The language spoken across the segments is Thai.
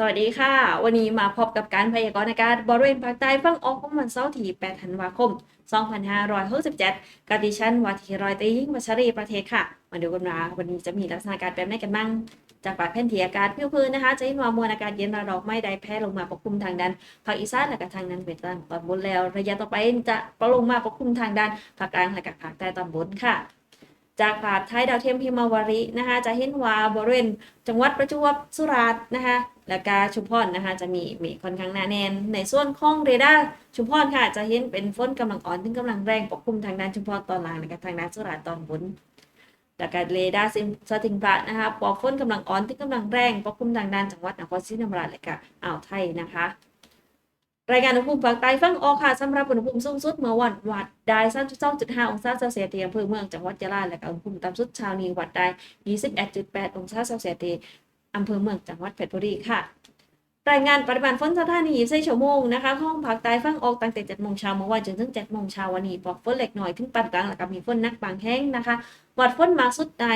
สวัสดีค่ะ วันนี้มาพบกับการพยากรณ์อากาศบริเวณภาคใต้ฝั่งออกของวันเสาร์ที่ 8 ธันวาคม 2567กบดิฉันวัทีรอยตียิ่งวัชรีประเทศค่ะ มาดูกันว่าวันนี้จะมีลักษณะกาศแบบไหนกันบ้าง จากปากแผ่นที่อากาศพื้นนะคะ จะเห็นว่ามวลอากาศเย็นระลอกไม่ได้แผ่ลงมาปกคลุมทางด้านภาคอีสานและก็ทางนั้นเป็นตอนตอนบนแล้ว ระยะต่อไปจะปลงมาปกคลุมทางด้านภาคกลางและก็ภาคใต้ตอนบนค่ะ จากภาพไทยดาวเทียมพิมาวารีนะคะจะเห็นว่าบริเวณจังหวัดประจวบสุราษฎร์นะคะและกาชุมพรนะคะจะมีมฆค่อนข้างหนาแน่นในส่วนของเรดาร์ชุมพรค่ะ จะเห็นเป็นฝนกำลังอ่อนถึงกำลังแรงปกคลุมทางด้านชุมพรตอนล่างและก็ทางด้านสุราษฎร์ตอนบนและก็เรดาร์ซิมสติงพระนะคะปอกฝนกำลังอ่อนถึงกำลังแรงปกคลุมทางด้านจังหวัดนครศรีธรรมราชและก็อ่าวไทยนะคะ รายงานอุณหภูมิภาคใต้ฝั่งออกค่ะสำหรับอุณหภูมิสูงสุดเมื่อวันวัดได้32.5องศาเซลเซียสที่อำเภอเมืองจังหวัดยะลาและอุณหภูมิต่ำสุดเช้านี้วัดได้21.8องศาเซลเซียสที่อำเภอเมืองจังหวัดเพชรบุรีค่ะ รายงานปริมาณฝนสถานี24ชั่วโมงนะคะของภาคใต้ฝั่งออกตั้งแต่7โมงเช้าเมื่อวานจนถึง7โมงเช้าวันนี้ปอกฝนเล็กน้อยถึงปานกลางแล้วก็มีฝนนักบางแห่งนะคะ วัดฝนมากสุดได้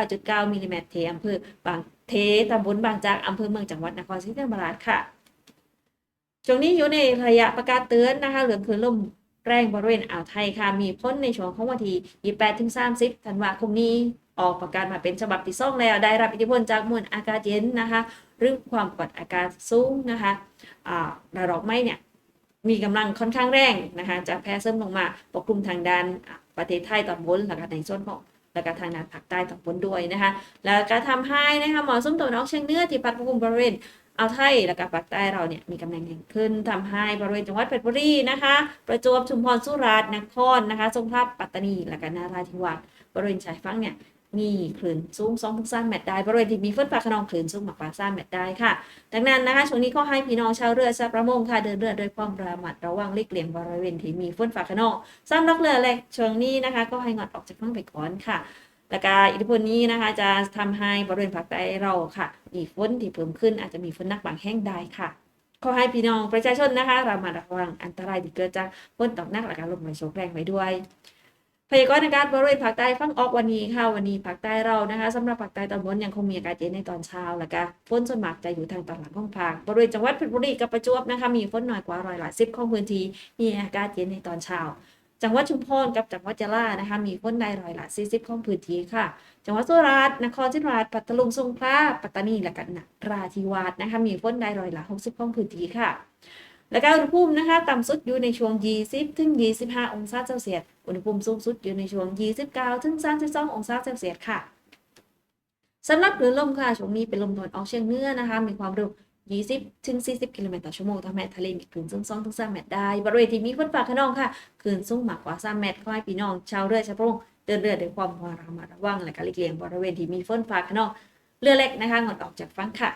39.9มิลลิเมตรเทอำเภอบางเทตำบลบางจากอำเภอเมืองจังหวัดนครศรีธรรมราชค่ะ ช่วงนี้อยู่ในระยะประกาศเตือนนะคะเหลืองคลื่นลมแรงบริเวณอ่าวไทยค่ะ มีพ้นในช่วงของวันที่ 28 ถึง 30 ธันวาคมนี้ ออกประกาศมาเป็นฉบับที่สองแล้ว ได้รับอิทธิพลจากมวลอากาศเย็นนะคะ หรือความกดอากาศสูงนะคะระลอกไม้เนี่ย มีกำลังค่อนข้างแรงนะคะ จะแผ่เสริมลงมาปกคลุมทางด้านประเทศไทยตอนบนแล้วก็ในส่วนของแล้วก็ทางด้านภาคใต้ตอนบนด้วยนะคะ แล้วก็ทำให้นะคะหมอส้มตะวันออกเฉียงเหนือที่พัดปกคลุมบริเวณ เอาไทยและกับภาคใต้เราเนี่ยมีกำลังแรงขึ้นทำให้บริเวณจังหวัดเพชรบุรีนะคะ ประจวบชุมพรสุราษฎร์นครนะคะสงขลาปัตตานีและก็นาราธิวาสบริเวณชายฝั่งเนี่ยมีคลื่นสูง2ถึง3เมตรได้บริเวณที่มีฝนฟ้าขนองคลื่นสูงมากกว่า3เมตรได้ค่ะ ดังนั้นนะคะช่วงนี้ก็ให้พี่น้องชาวเรือชาวประมงค่ะเดินเรือด้วยความระมัดระวังหลีกเลี่ยงบริเวณที่มีฝนฟ้าขนองสำหรับเรือแรกช่วงนี้นะคะ ก็ให้งดออกจากฝั่งไปก่อนค่ะ และการอิทธิพลนี้นะคะจะทำให้บริเวณภาคใต้เราค่ะ มีฝนที่เพิ่มขึ้นอาจจะมีฝนหนักบางแห่งได้ค่ะ ขอให้พี่น้องประชาชนนะคะเรามาระวังอันตรายที่เกิดจากฝนตกหนักและการลมกระโชกแรงไว้ด้วยพยากรณ์อากาศบริเวณภาคใต้ฝั่งออกวันนี้ค่ะวันนี้ภาคใต้เรานะคะสำหรับภาคใต้ตอนบนยังคงมีอากาศเย็นในตอนเช้าและก็ฝนส่วนมากจะอยู่ทางตอนหลังของภาคบริเวณจังหวัดเพชรบุรีกับประจวบนะคะมีฝนน้อยกว่าร้อยละสิบของพื้นที่มีอากาศเย็นในตอนเช้า จังหวัดชุมพรกับจังหวัดยะลานะคะมีฝนได้ร้อยละ40ของพื้นที่ค่ะ จังหวัดสุราษฎร์นครศรีธรรมราชปัตตานีสงขลาปัตตานีและก็นนราธิวาสนะคะมีฝนได้ร้อยละ60ของพื้นที่ค่ะ และก็อุณหภูมินะคะต่ำสุดอยู่ในช่วง 20 ถึง 25 องศาเซลเซียสอุณหภูมิสูงสุดอยู่ในช่วง 29 ถึง 32 องศาเซลเซียสค่ะสำหรับคลื่นลมค่ะช่วงนี้เป็นลมตะวันออกเฉียงเหนือนะคะ มีความเร็ว 20 ถึง 40 กิโลเมตรต่อชั่วโมงทำให้ทะเลมีคลื่นสูง2ถึง3เมตรได้ บริเวณที่มีฝนฟ้าขนองค่ะคลื่นสูงมากกว่า3เมตรขอให้พี่น้องชาวเรือชาวประมงเดินเรือด้วยความระมัดระวังและก็หลีกเลี่ยงบริเวณที่มีฝนฟ้าขนองเรือเล็กนะคะงดออกจากฝั่งค่ะ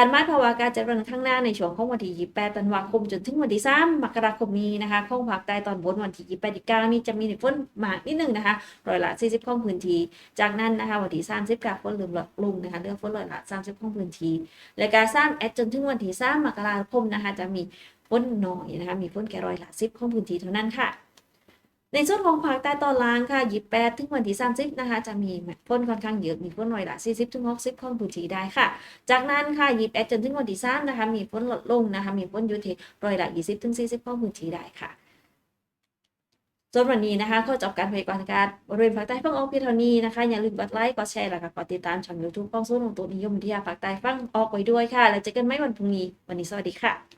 การมาดภาวะอากาศจะเริ่มข้างหน้าในช่วงของวันที่ 28 ธันวาคม จนถึงวันที่ 3 มกราคมนี้นะคะของภาคใต้ตอนบนวันที่ 28 29 นี่จะมีฝนมากนิดนึงนะคะร้อยละ 40 ของพื้นที่ จากนั้นนะคะวันที่ 30กับฝนเริ่มลดลงนะคะเรื่องฝนร้อยละ 30 ของพื้นที่ และการสร้างแอดจนถึงวันที่ 3 มกราคมนะคะจะมีฝนน้อยนะคะมีฝนแค่ร้อยละ 10 ของพื้นที่เท่านั้นค่ะ ในส่วนของภาคใต้ตอนล่างค่ะ28ถึงวันที่30นะคะ จะมีฝนค่อนข้างเยอะ มีฝนร้อยละ40ถึง60ของพื้นที่ได้ค่ะ จากนั้นค่ะ21จนถึงวันที่3นะคะ มีฝนลดลงนะคะ มีฝนอยู่ที่ร้อยละ20ถึง40ของพื้นที่ได้ค่ะส่วนวันนี้นะคะก็จบการพยากรณ์อากาศบริเวณภาคใต้ฝั่งออกเพียงเท่านี้นะคะ อย่าลืมกดไลค์ กดแชร์แล้วก็กดติดตามช่อง YouTube ของศูนย์ของตัวนิยมวิทยาภาคใต้ฝั่งออกไว้ด้วยค่ะ แล้วเจอกันไหมวันพรุ่งนี้ วันนี้สวัสดีค่ะ